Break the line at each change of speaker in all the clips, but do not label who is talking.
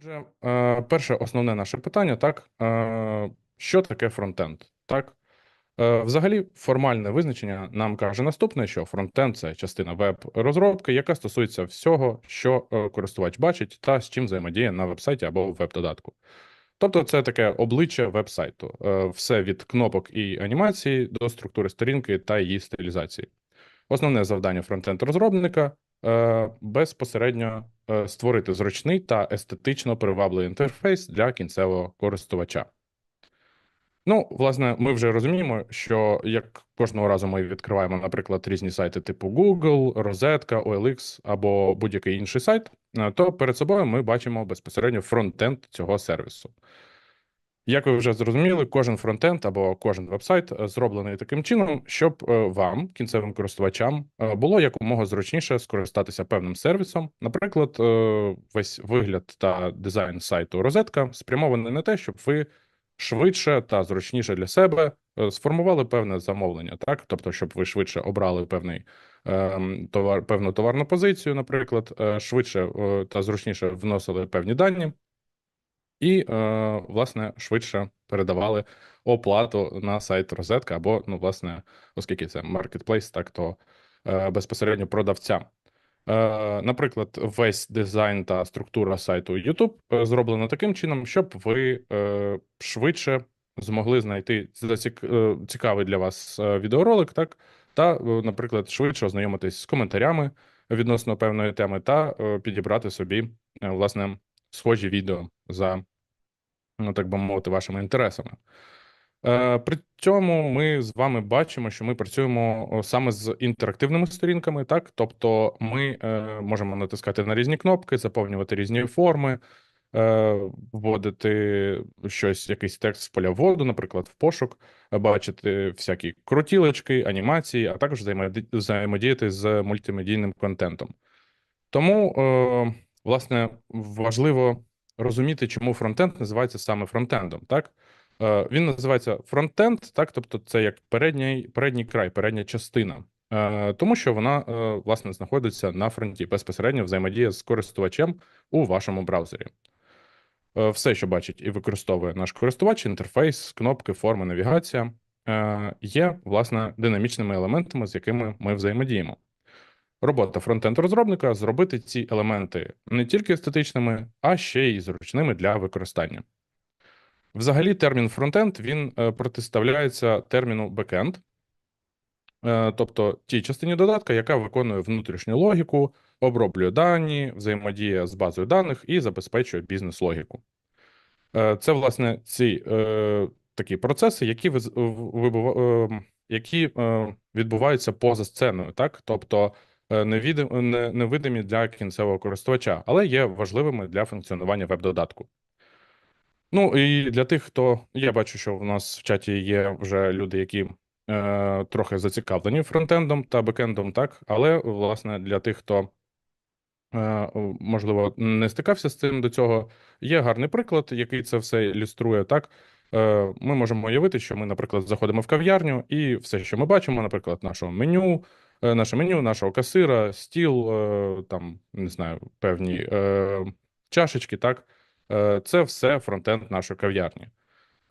Отже, е, перше основне наше питання, так, е, що таке фронтенд? Так, Е, взагалі, формальне визначення нам каже наступне, що фронтенд це частина веб-розробки, яка стосується всього, що користувач бачить та з чим взаємодіє на веб-сайті або веб-додатку. Тобто, це таке обличчя веб-сайту, все від кнопок і анімації до структури сторінки та її стилізації. Основне завдання фронтенд-розробника е, безпосередньо е, створити зручний та естетично привабливий інтерфейс для кінцевого користувача. Ну, власне, ми вже розуміємо, що як кожного разу ми відкриваємо, наприклад, різні сайти типу Google, Розетка, OLX або будь-який інший сайт, е, то перед собою ми бачимо безпосередньо фронтенд цього сервісу. Як ви вже зрозуміли, кожен фронтенд або кожен вебсайт е, зроблений таким чином, щоб е, вам, кінцевим користувачам, е, було якомога зручніше скористатися певним сервісом. Наприклад, весь вигляд та дизайн сайту розетка спрямований на те, щоб ви швидше та зручніше для себе сформували певне замовлення, так тобто, щоб ви швидше обрали певний ем, товар, певну товарну позицію, наприклад, швидше та зручніше вносили певні дані і, е, власне, швидше передавали оплату на сайт розетка, або, ну, власне, оскільки це маркетплейс, так то е, безпосередньо продавцям. Е, Наприклад, весь дизайн та структура сайту YouTube зроблено таким чином, щоб ви швидше змогли знайти цікавий для вас відеоролик, так, та, наприклад, швидше ознайомитись з коментарями відносно певної теми та підібрати собі, власне, схожі відео за, ну, так би мовити, вашими інтересами. Е, При цьому ми з вами бачимо, що ми працюємо саме з інтерактивними сторінками, так? Тобто ми е, можемо натискати на різні кнопки, заповнювати різні форми, е, вводити щось, якийсь текст з поля вводу, наприклад, в пошук, бачити всякі крутілочки, анімації, а також взаємодіяти з мультимедійним контентом. Тому, власне, важливо розуміти, чому фронтенд називається саме фронтендом, так? Е, Він називається фронтенд, так, тобто це як передній, передній край, передня частина, Е, тому що вона е, власне знаходиться на фронті, безпосередньо взаємодіє з користувачем у вашому браузері. Е, Все, що бачить і використовує наш користувач, інтерфейс, кнопки, форми, навігація, е, є власне динамічними елементами, з якими ми взаємодіємо. Робота фронтенд-розробника зробити ці елементи не тільки естетичними, а ще й зручними для використання. Взагалі, термін фронтенд він е, протиставляється терміну бекенд, е, тобто тій частині додатка, яка виконує внутрішню логіку, оброблює дані, взаємодіє з базою даних і забезпечує бізнес-логіку. Е, Це, власне, ці е, такі процеси, які виз- е, які е, відбуваються поза сценою, так? Тобто невидимі для кінцевого користувача, але є важливими для функціонування веб-додатку. Ну і для тих, хто я бачу, що в нас в чаті є вже люди, які е, трохи зацікавлені фронтендом та бекендом, так, але власне для тих, хто е, можливо не стикався з цим до цього, є гарний приклад, який це все ілюструє. Так, е, ми можемо уявити, що ми, наприклад, заходимо в кав'ярню, і все, що ми бачимо, наприклад, нашого меню, е, наше меню, нашого касира, стіл, е, там не знаю, певні е, чашечки, так. Е, Це все фронтенд нашої кав'ярні.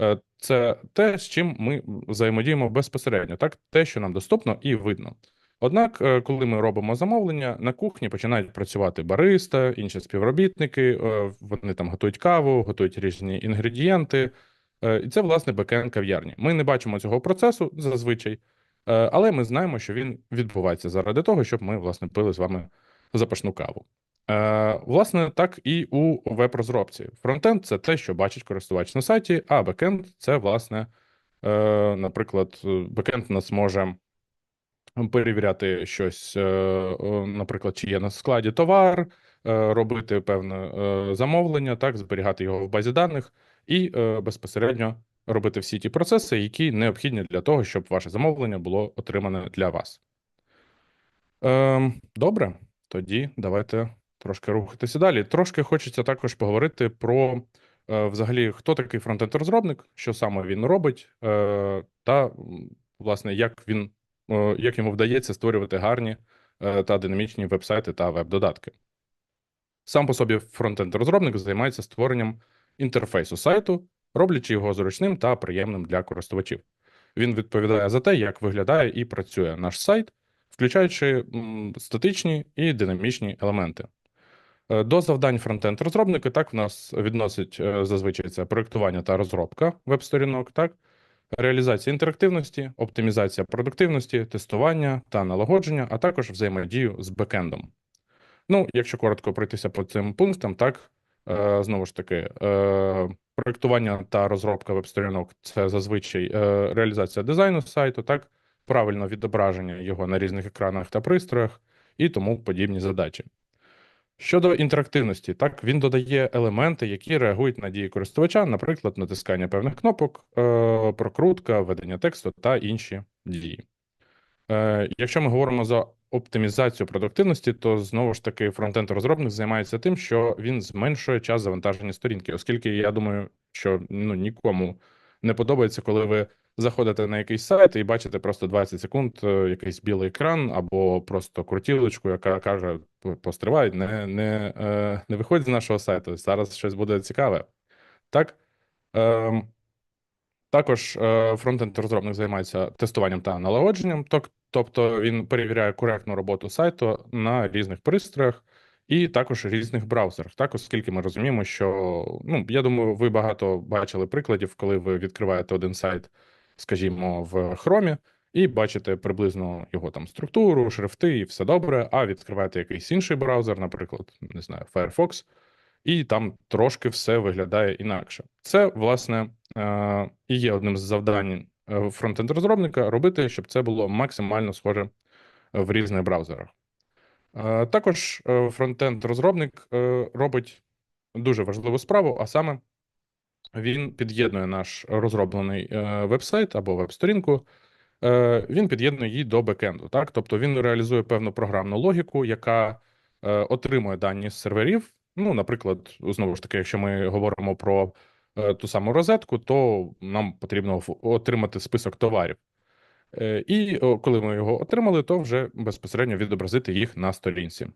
Е, Це те, з чим ми взаємодіємо безпосередньо, так, те, що нам доступно і видно. Однак, е, коли ми робимо замовлення, на кухні починають працювати бариста, інші співробітники, е, вони там готують каву, готують різні інгредієнти. Е, І це, власне, бекенд кав'ярні. Ми не бачимо цього процесу зазвичай, е, але ми знаємо, що він відбувається заради того, щоб ми, власне, пили з вами запашну каву. Е, Власне, так і у веб-розробці. Фронтенд це те, що бачить користувач на сайті, а бекенд це, власне, е, наприклад, е, бекенд нас може перевіряти щось, е, е, наприклад, чи є на складі товар, е, робити певне е, замовлення, так, зберігати його в базі даних і е, безпосередньо робити всі ті процеси, які необхідні для того, щоб ваше замовлення було отримане для вас. Ем, Добре, тоді давайте трошки рухатися далі. Трошки хочеться також поговорити про е, взагалі, хто такий фронтенд-розробник, що саме він робить, е, та власне, як він, е, як йому вдається створювати гарні е, та динамічні веб-сайти та веб-додатки. Сам по собі фронтенд-розробник займається створенням інтерфейсу сайту, роблячи його зручним та приємним для користувачів. Він відповідає за те, як виглядає і працює наш сайт, включаючи статичні і динамічні елементи. Е, До завдань фронтенд-розробника так в нас відносить е, зазвичай це проєктування та розробка веб-сторінок, так, реалізація інтерактивності, оптимізація продуктивності, тестування та налагодження, а також взаємодію з бекендом. Ну, якщо коротко пройтися по цим пунктам, так знову ж таки, е, проєктування та розробка веб-сторінок це зазвичай е, реалізація дизайну сайту, так, правильне відображення його на різних екранах та пристроях і тому подібні задачі. Щодо інтерактивності, так він додає елементи, які реагують на дії користувача, наприклад, натискання певних кнопок, е, прокрутка, ведення тексту та інші дії. Е, Якщо ми говоримо за оптимізацію продуктивності, то знову ж таки фронтенд-розробник займається тим, що він зменшує час завантаження сторінки, оскільки я думаю, що ну нікому не подобається, коли ви заходите на якийсь сайт і бачите просто 20 секунд е, якийсь білий екран або просто крутілочку, яка каже: постривай, не, не, е, не виходь з нашого сайту. Зараз щось буде цікаве. Так. Ем, також е, фронтенд-розробник займається тестуванням та налагодженням, тобто він перевіряє коректну роботу сайту на різних пристроях і також різних браузерах. Так, оскільки ми розуміємо, що ну я думаю, ви багато бачили прикладів, коли ви відкриваєте один сайт, скажімо, в Chrome, і бачите приблизно його там структуру, шрифти, і все добре. А відкриваєте якийсь інший браузер, наприклад, не знаю, Firefox, і там трошки все виглядає інакше. Це, власне, е, і є одним з завдань е, фронтенд-розробника робити, щоб це було максимально схоже в різних браузерах. Е, Також е, фронтенд-розробник е, робить дуже важливу справу, а саме він під'єднує наш розроблений е, веб-сайт або веб-сторінку, е, він під'єднує її до бекенду. Так? Тобто він реалізує певну програмну логіку, яка е, отримує дані з серверів. Ну, наприклад, знову ж таки, якщо ми говоримо про е, ту саму розетку, то нам потрібно отримати список товарів. Е, І коли ми його отримали, то вже безпосередньо відобразити їх на сторінці.